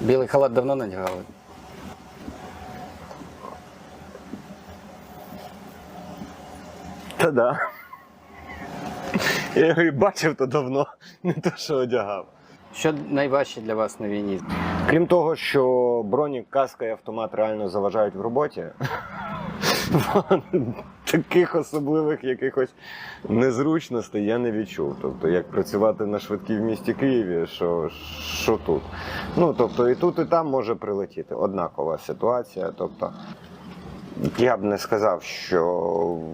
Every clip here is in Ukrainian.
Білий халат давно надягали. Та да. Я його і бачив то давно, не то, що одягав. Що найважче для вас на війні? Крім того, що бронік, каска і автомат реально заважають в роботі. Таких особливих якихось незручностей я не відчув. Тобто, як працювати на швидкій в місті Києві, що, що тут. Ну, тобто, і тут, і там може прилетіти. Однакова ситуація. Тобто, я б не сказав, що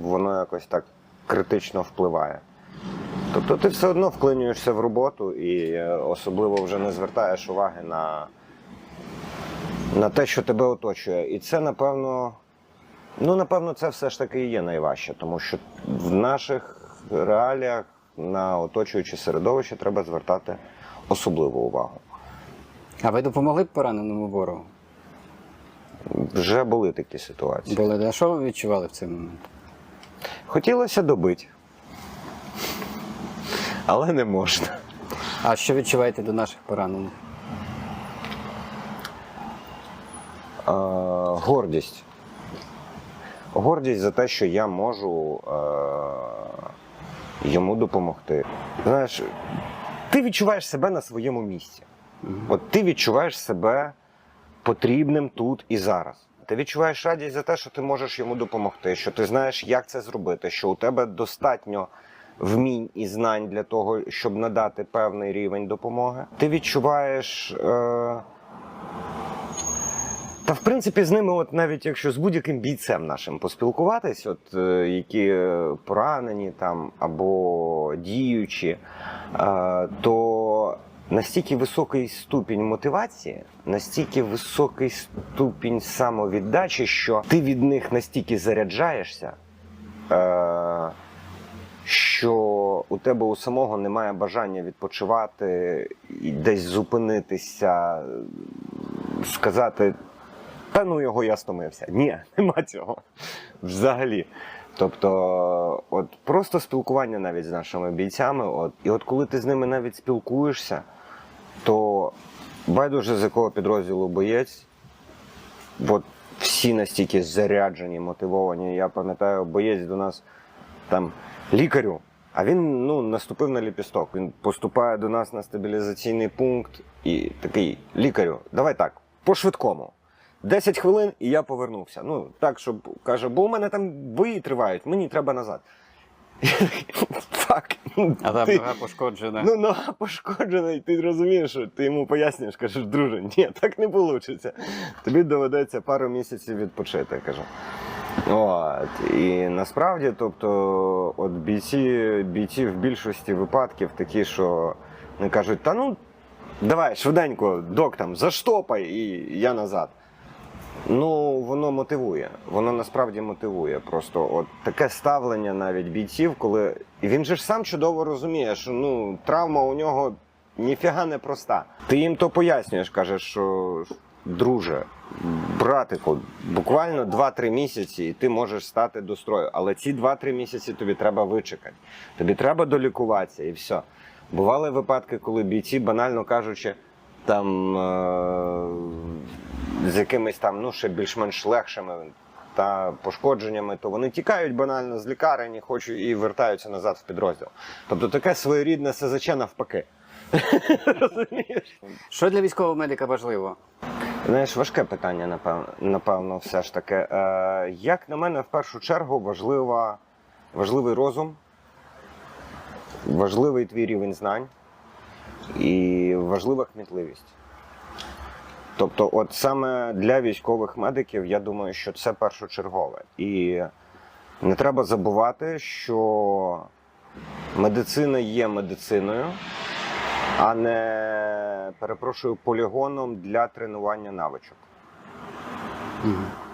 воно якось так критично впливає. Тобто ти все одно вклинюєшся в роботу і е, особливо вже не звертаєш уваги на, на те, що тебе оточує. І це, напевно, ну, напевно, це все ж таки і є найважче, тому що в наших реаліях на оточуюче середовище треба звертати особливу увагу. А ви допомогли б пораненому ворогу? Вже були такі ситуації. Були, а що ви відчували в цей момент? Хотілося добити, але не можна. А що відчуваєте до наших поранених? Е, гордість. Гордість за те, що я можу е, йому допомогти. Знаєш, ти відчуваєш себе на своєму місці. От ти відчуваєш себе потрібним тут і зараз. Ти відчуваєш радість за те, що ти можеш йому допомогти, що ти знаєш, як це зробити, що у тебе достатньо вмінь і знань для того, щоб надати певний рівень допомоги. Ти відчуваєш. Е, та в принципі з ними, от навіть якщо з будь-яким бійцем нашим поспілкуватись, от е, які поранені там або діючі, е, то настільки високий ступінь мотивації, настільки високий ступінь самовіддачі, що ти від них настільки заряджаєшся. Е, що у тебе у самого немає бажання відпочивати і десь зупинитися, сказати, та ну його я стомився. Ні, нема цього. Взагалі. Тобто, от просто спілкування навіть з нашими бійцями, от, і от коли ти з ними навіть спілкуєшся, то байдуже з якого підрозділу боєць, от всі настільки заряджені, мотивовані. Я пам'ятаю, боєць до нас там лікарю. А він ну, наступив на ліпісток. Він поступає до нас на стабілізаційний пункт і такий лікарю, давай так, по швидкому. 10 хвилин і я повернувся. Ну, так, щоб каже, бо у мене там бої тривають, мені треба назад. Так. А там ти- нога пошкоджена. Ну, нога пошкоджена, і ти розумієш, що ти йому пояснюєш, кажеш, друже, ні, так не вийде. Тобі доведеться пару місяців відпочити, кажу. От. І насправді, тобто, от бійці, бійці в більшості випадків такі, що не кажуть, та ну, давай, швиденько, док там, заштопай, і я назад. Ну, воно мотивує. Воно насправді мотивує. Просто от таке ставлення навіть бійців, коли. Він же ж сам чудово розуміє, що ну, травма у нього ніфіга не проста. Ти їм то пояснюєш, кажеш, що друже, братику, буквально 2-3 місяці, і ти можеш стати до строю. Але ці 2-3 місяці тобі треба вичекати. Тобі треба долікуватися і все. Бували випадки, коли бійці, банально кажучи, там е- з якимись там, ну, ще більш-менш легшими та пошкодженнями, то вони тікають банально з лікарень, хочуть і вертаються назад в підрозділ. Тобто таке своєрідне СЗЧ навпаки. Розумієш? Що для військового медика важливо? Знаєш, важке питання, напевно, напевно, все ж таки. Е, як на мене, в першу чергу важлива, важливий розум, важливий твій рівень знань і важлива кмітливість. Тобто, от саме для військових медиків, я думаю, що це першочергове. І не треба забувати, що медицина є медициною, а не перепрошую полігоном для тренування навичок.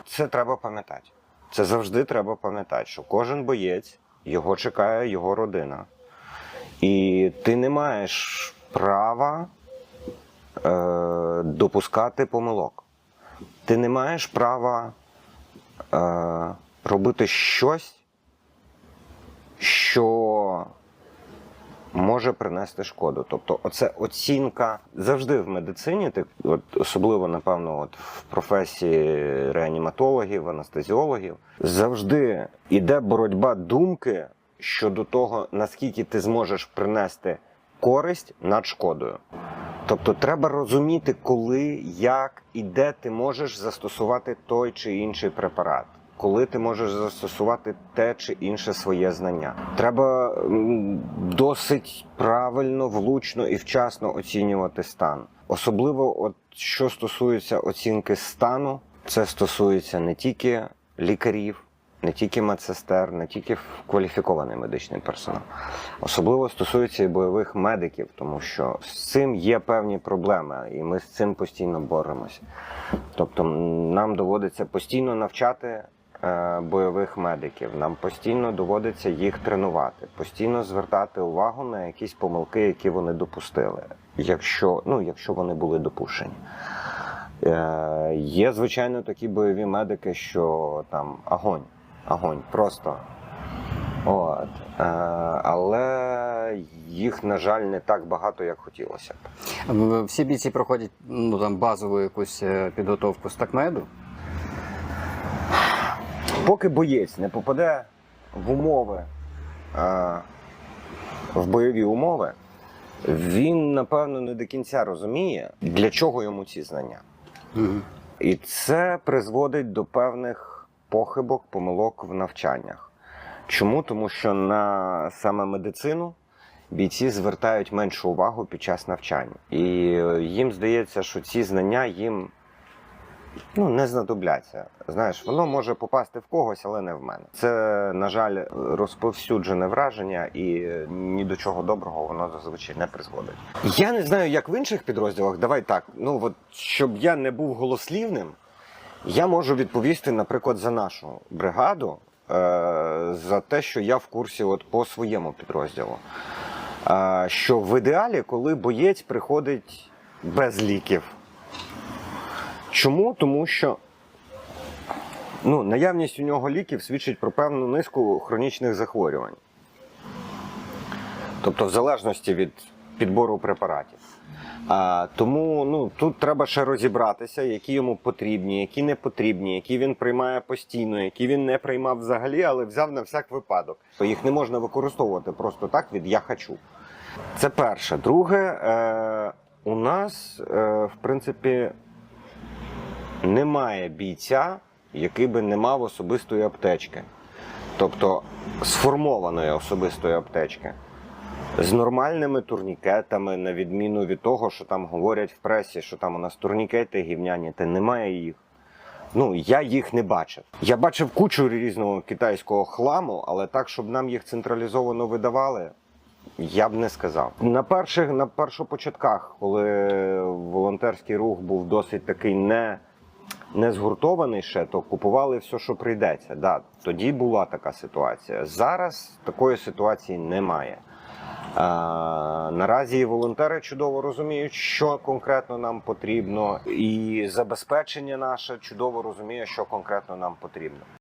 Це треба пам'ятати. Це завжди треба пам'ятати, що кожен боєць його чекає його родина. І ти не маєш права е, допускати помилок. Ти не маєш права е, робити щось, що може принести шкоду. Тобто, оце оцінка завжди в медицині, так от особливо напевно, от в професії реаніматологів, анестезіологів, завжди йде боротьба думки щодо того, наскільки ти зможеш принести користь над шкодою. Тобто треба розуміти, коли, як і де ти можеш застосувати той чи інший препарат, коли ти можеш застосувати те чи інше своє знання. Треба досить правильно, влучно і вчасно оцінювати стан. Особливо, от що стосується оцінки стану, це стосується не тільки лікарів, не тільки медсестер, не тільки кваліфікований медичний персонал. Особливо стосується і бойових медиків, тому що з цим є певні проблеми, і ми з цим постійно боремося. Тобто нам доводиться постійно навчати е, бойових медиків, нам постійно доводиться їх тренувати, постійно звертати увагу на якісь помилки, які вони допустили, якщо, ну, якщо вони були допущені. Е, є, звичайно, такі бойові медики, що там огонь, огонь, просто. От. Е, але їх, на жаль, не так багато, як хотілося б. Всі бійці проходять ну, там, базову якусь е, підготовку з такмеду. Поки боєць не попаде в умови, е, в бойові умови, він, напевно, не до кінця розуміє, для чого йому ці знання. Угу. І це призводить до певних похибок, помилок в навчаннях. Чому? Тому що на саме медицину бійці звертають меншу увагу під час навчання. І їм здається, що ці знання їм ну, не знадобляться. Знаєш, воно може попасти в когось, але не в мене. Це, на жаль, розповсюджене враження, і ні до чого доброго воно зазвичай не призводить. Я не знаю, як в інших підрозділах. Давай так. Ну от щоб я не був голослівним, я можу відповісти, наприклад, за нашу бригаду, е, за те, що я в курсі от по своєму підрозділу. Е, що в ідеалі, коли боєць приходить без ліків. Чому? Тому що ну, наявність у нього ліків свідчить про певну низку хронічних захворювань. Тобто, в залежності від підбору препаратів. А, тому ну, тут треба ще розібратися, які йому потрібні, які не потрібні, які він приймає постійно, які він не приймав взагалі, але взяв на всяк випадок. То їх не можна використовувати просто так від я хочу. Це перше. Друге, е, у нас, е, в принципі, немає бійця, який би не мав особистої аптечки. Тобто сформованої особистої аптечки. З нормальними турнікетами, на відміну від того, що там говорять в пресі, що там у нас турнікети гівняні, та немає їх. Ну, я їх не бачив. Я бачив кучу різного китайського хламу, але так, щоб нам їх централізовано видавали, я б не сказав. На перших на першопочатках, коли волонтерський рух був досить такий не, не згуртований ще, то купували все, що прийдеться. Да, тоді була така ситуація. Зараз такої ситуації немає. Наразі волонтери чудово розуміють, що конкретно нам потрібно, і забезпечення наше чудово розуміє, що конкретно нам потрібно.